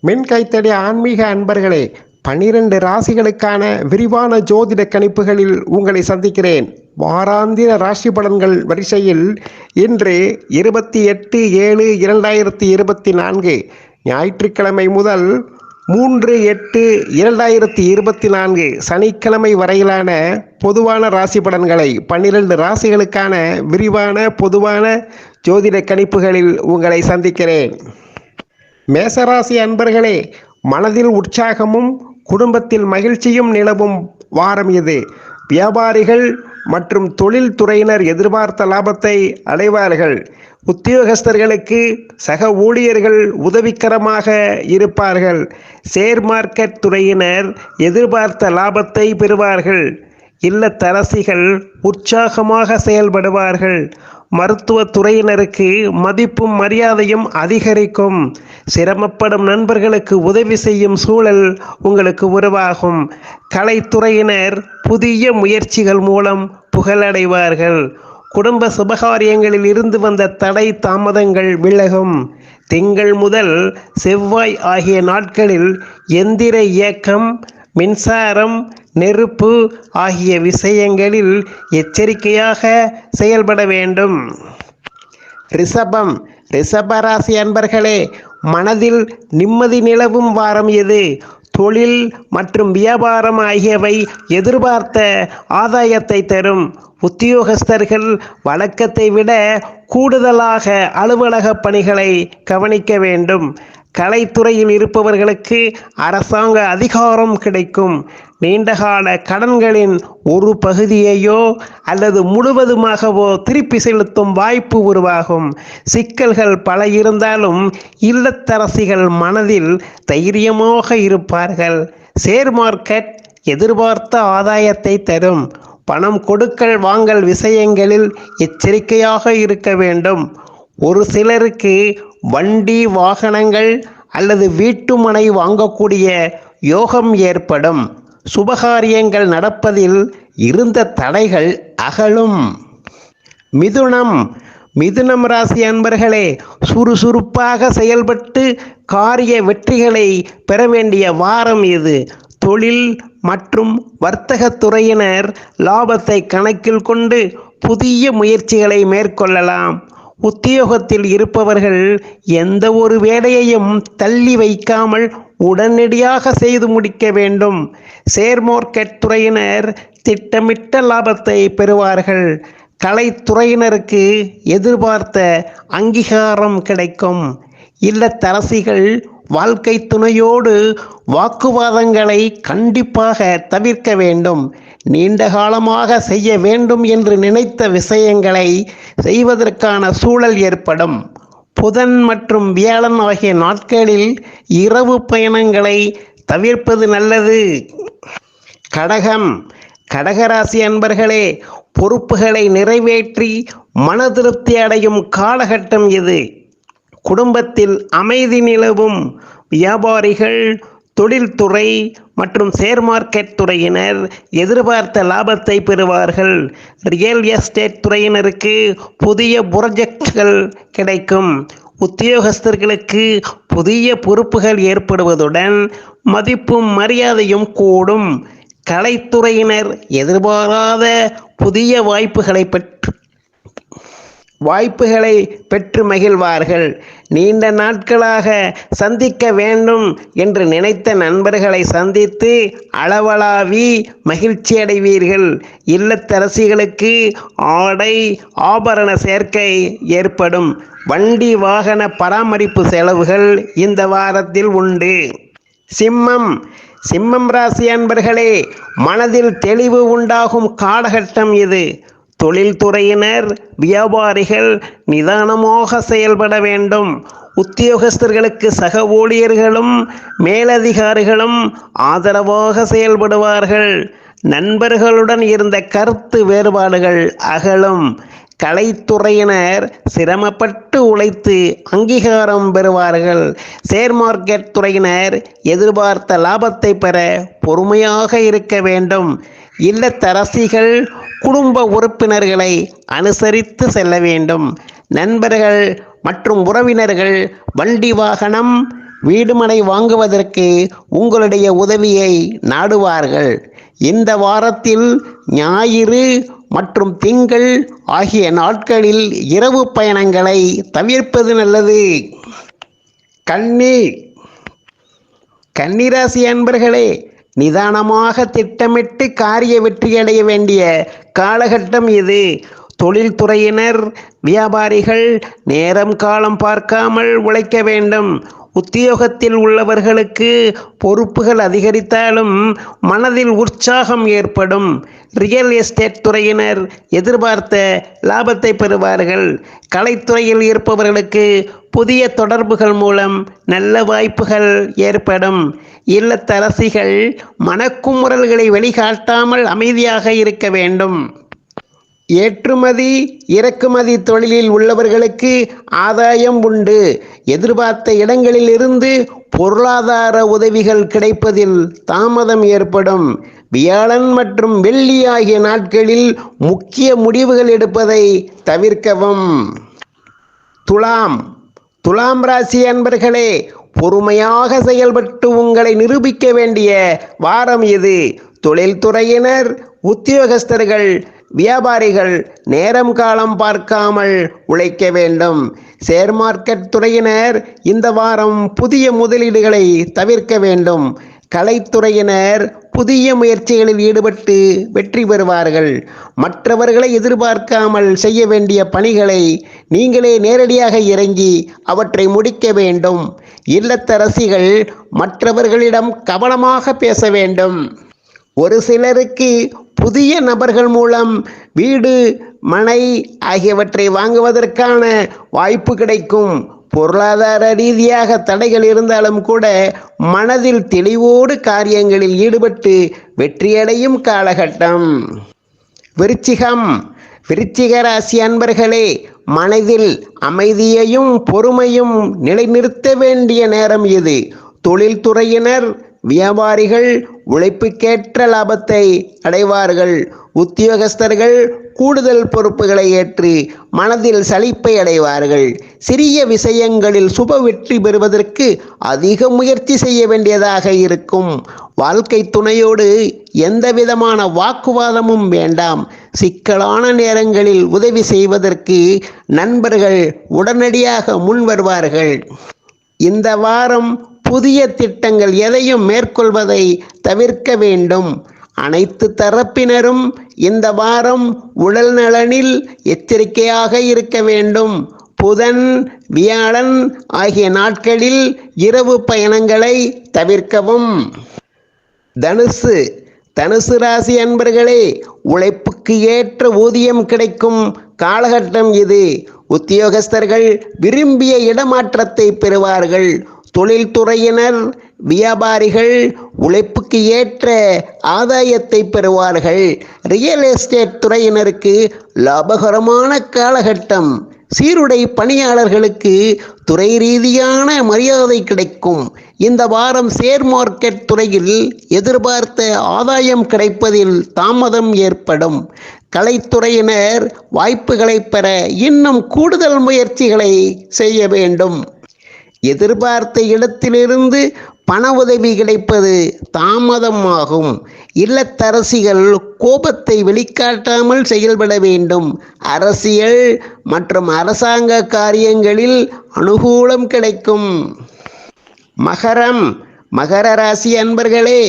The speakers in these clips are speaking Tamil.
மின் கைத்தடி ஆன்மீக அன்பர்களே பன்னிரண்டு ராசிகளுக்கான விரிவான ஜோதிட கணிப்புகளில் உங்களை சந்திக்கிறேன். வாராந்திர ராசி பலன்கள் வரிசையில் இன்று இருபத்தி எட்டு ஏழு இரண்டாயிரத்தி இருபத்தி நான்கு ஞாயிற்றுக்கிழமை முதல் மூன்று எட்டு இரண்டாயிரத்தி இருபத்தி நான்கு சனிக்கிழமை வரையிலான பொதுவான ராசி பலன்களை பன்னிரண்டு ராசிகளுக்கான விரிவான பொதுவான ஜோதிட கணிப்புகளில் உங்களை சந்திக்கிறேன். மேசராசி அன்பர்களே மனதில் உற்சாகமும் குடும்பத்தில் மகிழ்ச்சியும் நிலவும் வாரம் இது. வியாபாரிகள் மற்றும் தொழில்துறையினர் எதிர்பார்த்த லாபத்தை அடைவார்கள். உத்தியோகஸ்தர்களுக்கு சக ஊழியர்கள் உதவிக்கரமாக இருப்பார்கள். ஷேர் மார்க்கெட் துறையினர் எதிர்பார்த்த லாபத்தை பெறுவார்கள். இல்லத்தரசிகள் உற்சாகமாக செயல்படுவார்கள். மருத்துவ துறையினருக்கு மதிப்பும் மரியாதையும் அதிகரிக்கும். சிரமப்படும் நண்பர்களுக்கு உதவி செய்யும் சூழல் உங்களுக்கு உருவாகும். கலைத்துறையினர் புதிய முயற்சிகள் மூலம் புகழடைவார்கள். குடும்ப சுபகாரியங்களில் இருந்து வந்த தடை தாமதங்கள் விலகும். திங்கள் முதல் செவ்வாய் ஆகிய நாட்களில் எந்திர இயக்கம் மின்சாரம் நெருப்பு ஆகிய விஷயங்களில் எச்சரிக்கையாக செயல்பட வேண்டும். ரிஷபம் ரிஷபராசி அன்பர்களே மனதில் நிம்மதி நிலவும் வாரம் எது? தொழில் மற்றும் வியாபாரம் ஆகியவை எதிர்பார்த்த ஆதாயத்தை தரும். உத்தியோகஸ்தர்கள் வழக்கத்தை விட கூடுதலாக அலுவலக பணிகளை கவனிக்க வேண்டும். கலைத்துறையில் இருப்பவர்களுக்கு அரசாங்க அதிகாரம் கிடைக்கும். நீண்டகால கடன்களின் ஒரு பகுதியையோ அல்லது முழுவதுமாகவோ திருப்பி செலுத்தும் வாய்ப்பு உருவாகும். சிக்கல்கள் பல இருந்தாலும் இல்லத்தரசிகள் மனதில் தைரியமாக இருப்பார்கள். ஷேர் மார்க்கெட் எதிர்பார்த்த ஆதாயத்தை தரும். பணம் கொடுக்கல் வாங்கல் விஷயங்களில் எச்சரிக்கையாக இருக்க வேண்டும். ஒரு சிலருக்கு வண்டி வாகனங்கள் அல்லது வீட்டுமனை வாங்கக்கூடிய யோகம் ஏற்படும். சுபகாரியங்கள் நடப்பதில் இருந்த தடைகள் அகலும். மிதுனம் மிதுனம் ராசி அன்பர்களே சுறுசுறுப்பாக செயல்பட்டு காரிய வெற்றிகளை பெற வேண்டிய வாரம் இது. தொழில் மற்றும் வர்த்தகத்துறையினர் லாபத்தை கணக்கில் கொண்டு புதிய முயற்சிகளை மேற்கொள்ளலாம். உத்தியோகத்தில் இருப்பவர்கள் எந்த ஒரு வேலையையும் தள்ளி வைக்காமல் உடனடியாக செய்து முடிக்க வேண்டும். சேர்மோர்க்கெட் துறையினர் திட்டமிட்ட லாபத்தை பெறுவார்கள். கலைத்துறையினருக்கு எதிர்பார்த்த அங்கீகாரம் கிடைக்கும். இல்லத்தரசிகள் வாழ்க்கை துணையோடு வாக்குவாதங்களை கண்டிப்பாக தவிர்க்க வேண்டும். நீண்ட காலமாக செய்ய வேண்டும் என்று நினைத்த விஷயங்களை செய்வதற்கான சூழல் ஏற்படும். புதன் மற்றும் வியாழன் ஆகிய நாட்களில் இரவு பயணங்களை தவிர்ப்பது நல்லது. கடகம். கடகராசி அன்பர்களே பொறுப்புகளை நிறைவேற்றி மன திருப்தி அடையும் காலகட்டம் இது. குடும்பத்தில் அமைதி நிலவும் வியாபாரிகள் தொழில்துறை மற்றும் ஷேர் மார்க்கெட் துறையினர் எதிர்பார்த்த லாபத்தை பெறுவார்கள். ரியல் எஸ்டேட் துறையினருக்கு புதிய புரொஜெக்ட்கள் கிடைக்கும். உத்தியோகஸ்தர்களுக்கு புதிய பொறுப்புகள் ஏற்படுவதுடன் மதிப்பும் மரியாதையும் கூடும். கலைத்துறையினர் எதிர்பாராத புதிய வாய்ப்புகளை பெற்று வாய்ப்புகளை பெற்று மகிழ்வார்கள். நீண்ட நாட்களாக சந்திக்க வேண்டும் என்று நினைத்த நண்பர்களை சந்தித்து அளவளாவி மகிழ்ச்சி அடைவீர்கள். இல்லத்தரசிகளுக்கு ஆடை ஆபரண சேர்க்கை ஏற்படும். வண்டி வாகன பராமரிப்பு செலவுகள் இந்த வாரத்தில் உண்டு. சிம்மம். சிம்மம் ராசி அன்பர்களே மனதில் தெளிவு உண்டாகும் காலகட்டம் இது. தொழில்துறையினர் வியாபாரிகள் நிதானமாக செயல்பட வேண்டும். உத்தியோகஸ்தர்களுக்கு சக ஊழியர்களும் மேலதிகாரிகளும் ஆதரவாக செயல்படுவார்கள். நண்பர்களுடன் இருந்த கருத்து வேறுபாடுகள் அகலும். கலைத்துறையினர் சிரமப்பட்டு உழைத்து அங்கீகாரம் பெறுவார்கள். ஷேர் மார்க்கெட் துறையினர் எதிர்பார்த்த லாபத்தை பெற பொறுமையாக இருக்க வேண்டும். இல்லத்தரசிகள் குடும்ப உறுப்பினர்களை அனுசரித்து செல்ல வேண்டும். நண்பர்கள் மற்றும் உறவினர்கள் வண்டி வாகனம் வீடுமனை வாங்குவதற்கு உங்களுடைய உதவியை நாடுவார்கள். இந்த வாரத்தில் ஞாயிறு மற்றும் திங்கள் ஆகிய நாட்களில் இரவு பயணங்களை தவிர்ப்பது நல்லது. கண்ணி கன்னிராசி அன்பர்களே நிதானமாக திட்டமிட்டு காரிய வெற்றியடைய வேண்டிய காலகட்டம் இது. தொழில்துறையினர் வியாபாரிகள் நேரம் காலம் பார்க்காமல் உழைக்க வேண்டும். உத்தியோகத்தில் உள்ளவர்களுக்கு பொறுப்புகள் அதிகரித்தாலும் மனதில் உற்சாகம் ஏற்படும். ரியல் எஸ்டேட் துறையினர் எதிர்பார்த்த லாபத்தை பெறுவார்கள். கலைத்துறையில் இருப்பவர்களுக்கு புதிய தொடர்புகள் மூலம் நல்ல வாய்ப்புகள் ஏற்படும். இல்லத்தரசிகள் மனக்குமுறல்களை வெளிக்காட்டாமல் அமைதியாக இருக்க வேண்டும். ஏற்றுமதி இறக்குமதி தொழிலில் உள்ளவர்களுக்கு ஆதாயம் உண்டு. எதிர்பார்த்த இடங்களில் இருந்து பொருளாதார உதவிகள் கிடைப்பதில் தாமதம் ஏற்படும். வியாழன் மற்றும் வெள்ளி ஆகிய நாட்களில் முக்கிய முடிவுகள் எடுப்பதை தவிர்க்கவும். துலாம். துலாம் ராசி அன்பர்களே பொறுமையாக செயல்பட்டு உங்களை நிரூபிக்க வேண்டிய வாரம் இது. தொழில்துறையினர் உத்தியோகஸ்தர்கள் வியாபாரிகள் நேரம் காலம் பார்க்காமல் உழைக்க வேண்டும். ஷேர் மார்க்கெட் துறையினர் இந்த வாரம் புதிய முதலீடுகளை தவிர்க்க வேண்டும். கலைத்துறையினர் புதிய முயற்சிகளில் ஈடுபட்டு வெற்றி பெறுவார்கள். மற்றவர்களை எதிர்பார்க்காமல் செய்ய வேண்டிய பணிகளை நீங்களே நேரடியாக இறங்கி அவற்றை முடிக்க வேண்டும். இல்லத்தரசிகள் மற்றவர்களிடம் கவனமாக பேச வேண்டும். ஒரு சிலருக்கு புதிய நபர்கள் மூலம் வீடு மனை ஆகியவற்றை வாங்குவதற்கான வாய்ப்பு கிடைக்கும். பொருளாதார ரீதியாக தடைகள் இருந்தாலும் கூட மனதில் தெளிவோடு காரியங்களில் ஈடுபட்டு வெற்றியடையும் காலகட்டம். விருச்சிகம். விருச்சிக ராசி அன்பர்களே மனதில் அமைதியையும் பொறுமையும் நிலைநிறுத்த வேண்டிய நேரம் இது. தொழில்துறையினர் வியாபாரிகள் உழைப்புக்கேற்ற லாபத்தை அடைவார்கள். உத்தியோகஸ்தர்கள் கூடுதல் பொறுப்புகளை ஏற்று மனதில் சலிப்பை அடைவார்கள். சிறிய விஷயங்களில் சுப வெற்றி பெறுவதற்கு அதிக முயற்சி செய்ய வேண்டியதாக இருக்கும். வாழ்க்கை துணையோடு எந்த விதமான வாக்குவாதமும் வேண்டாம். சிக்கலான நேரங்களில் உதவி செய்வதற்கு நண்பர்கள் உடனடியாக முன் வருவார்கள் இந்த வாரம் புதிய திட்டங்கள் எதையும் மேற்கொள்வதை தவிர்க்க வேண்டும். அனைத்து தரப்பினரும் இந்த வாரம் உடல் நலனில் எச்சரிக்கையாக இருக்க வேண்டும். புதன் வியாழன் ஆகிய நாட்களில் இரவு பயணங்களை தவிர்க்கவும். தனுசு தனுசு ராசி அன்பர்களே உழைப்புக்கு ஏற்ற ஊதியம் கிடைக்கும் காலகட்டம் இது. உத்தியோகஸ்தர்கள் விரும்பிய இடமாற்றத்தை பெறுவார்கள். தொழில்துறையினர் வியாபாரிகள் உழைப்புக்கு ஏற்ற ஆதாயத்தை பெறுவார்கள். ரியல் எஸ்டேட் துறையினருக்கு லாபகரமான காலகட்டம். சீருடை பணியாளர்களுக்கு துறை ரீதியான மரியாதை கிடைக்கும். இந்த வாரம் ஷேர் மார்க்கெட் துறையில் எதிர்பார்த்த ஆதாயம் கிடைப்பதில் தாமதம் ஏற்படும். கலைத்துறையினர் வாய்ப்புகளை பெற இன்னும் கூடுதல் முயற்சிகளை செய்ய வேண்டும். எதிர்பார்த்த இடத்திலிருந்து பண உதவி கிடைப்பது தாமதமாகும். இல்லத்தரசிகள் கோபத்தை வெளிக்காட்டாமல் செயல்பட வேண்டும். அரசியல் மற்றும் அரசாங்க காரியங்களில் அனுகூலம் கிடைக்கும். மகரம் மகர ராசி அன்பர்களே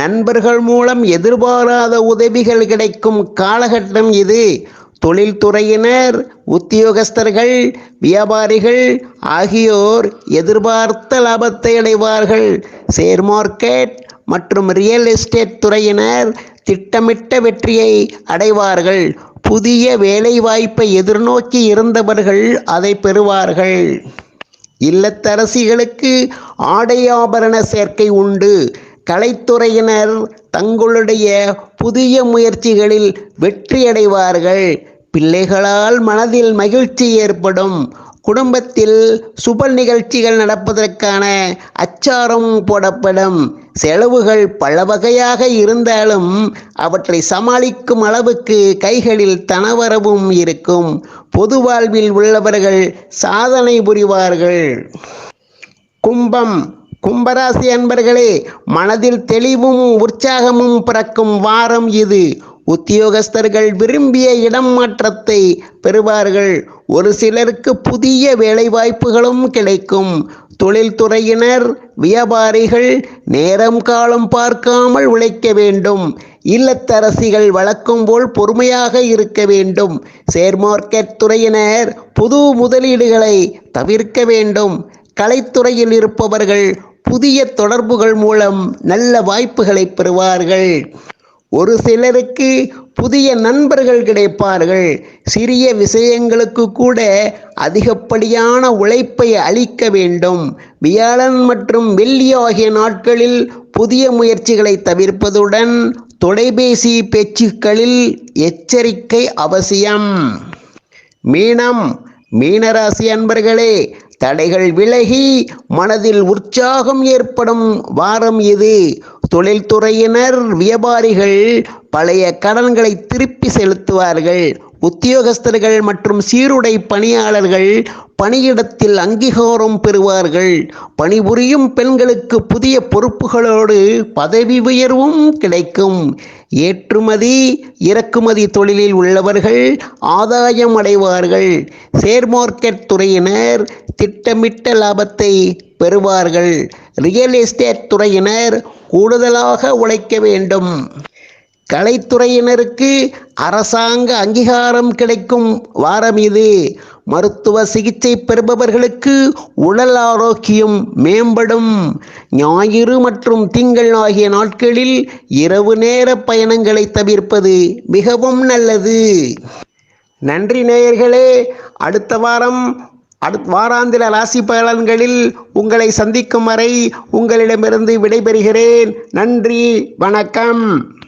நண்பர்கள் மூலம் எதிர்பாராத உதவிகள் கிடைக்கும் காலகட்டம் இது. தொழில்துறையினர் உத்தியோகஸ்தர்கள் வியாபாரிகள் ஆகியோர் எதிர்பார்த்த லாபத்தை அடைவார்கள். ஷேர் மார்க்கெட் மற்றும் ரியல் எஸ்டேட் துறையினர் திட்டமிட்ட வெற்றியை அடைவார்கள். புதிய வேலைவாய்ப்பை எதிர்நோக்கி இருந்தவர்கள் அதை பெறுவார்கள். இல்லத்தரசிகளுக்கு ஆடை ஆபரண சேர்க்கை உண்டு. கலைத்துறையினர் தங்களுடைய புதிய முயற்சிகளில் வெற்றியடைவார்கள். பிள்ளைகளால் மனதில் மகிழ்ச்சி ஏற்படும். குடும்பத்தில் சுப நிகழ்ச்சிகள் நடப்பதற்கான அச்சாரம் போடப்படும். செலவுகள் பல வகையாக இருந்தாலும் அவற்றை சமாளிக்கும் அளவுக்கு கைகளில் தனவரவும் இருக்கும். பொது வாழ்வில் உள்ளவர்கள் சாதனை புரிவார்கள். கும்பம். கும்பராசி அன்பர்களே மனதில் தெளிவும் உற்சாகமும் பிறக்கும் வாரம் இது. உத்தியோகஸ்தர்கள் விரும்பிய இடம் மாற்றத்தை பெறுவார்கள். ஒரு சிலருக்கு புதிய வேலைவாய்ப்புகளும் கிடைக்கும். தொழில்துறையினர் வியாபாரிகள் நேரம் காலம் பார்க்காமல் உழைக்க வேண்டும். இல்லத்தரசிகள் வழக்கம் போல் பொறுமையாக இருக்க வேண்டும். ஷேர் மார்க்கெட் துறையினர் புது முதலீடுகளை தவிர்க்க வேண்டும். கலைத்துறையில் இருப்பவர்கள் புதிய தொடர்புகள் மூலம் நல்ல வாய்ப்புகளை பெறுவார்கள். ஒரு சிலருக்கு புதிய நண்பர்கள் கிடைப்பார்கள். சிறிய விஷயங்களுக்கு கூட அதிகப்படியான உழைப்பை அளிக்க வேண்டும். வியாழன் மற்றும் வெள்ளி ஆகிய நாட்களில் புதிய முயற்சிகளை தவிர்ப்பதுடன் தொலைபேசி பேச்சுக்களில் எச்சரிக்கை அவசியம். மீனம் மீனராசி அன்பர்களே தடைகள் விலகி மனதில் உற்சாகம் ஏற்படும் வாரம் இது. தொழில்துறையினர் வியாபாரிகள் பழைய கடன்களை திருப்பி செலுத்துவார்கள். உத்தியோகஸ்தர்கள் மற்றும் சீருடை பணியாளர்கள் பணியிடத்தில் அங்கீகாரம் பெறுவார்கள். பணிபுரியும் பெண்களுக்கு புதிய பொறுப்புகளோடு பதவி உயர்வும் கிடைக்கும். ஏற்றுமதி இறக்குமதி தொழிலில் உள்ளவர்கள் ஆதாயம் அடைவார்கள். ஷேர் மார்க்கெட் துறையினர் திட்டமிட்ட லாபத்தை பெறுவார்கள். ரியல் எஸ்டேட் துறையினர் கூடுதலாக உழைக்க வேண்டும். கலைத்துறையினருக்கு அரசாங்க அங்கீகாரம் கிடைக்கும் வாரம் இது. மருத்துவ சிகிச்சை பெறுபவர்களுக்கு உடல் ஆரோக்கியம் மேம்படும். ஞாயிறு மற்றும் திங்கள் ஆகிய நாட்களில் இரவு நேர பயணங்களை தவிர்ப்பது மிகவும் நல்லது. நன்றி நேயர்களே. அடுத்த வாரம் அடுத் வாராந்திர ராசி பலன்களில் உங்களை சந்திக்கும் வரை உங்களிடமிருந்து விடைபெறுகிறேன். நன்றி வணக்கம்.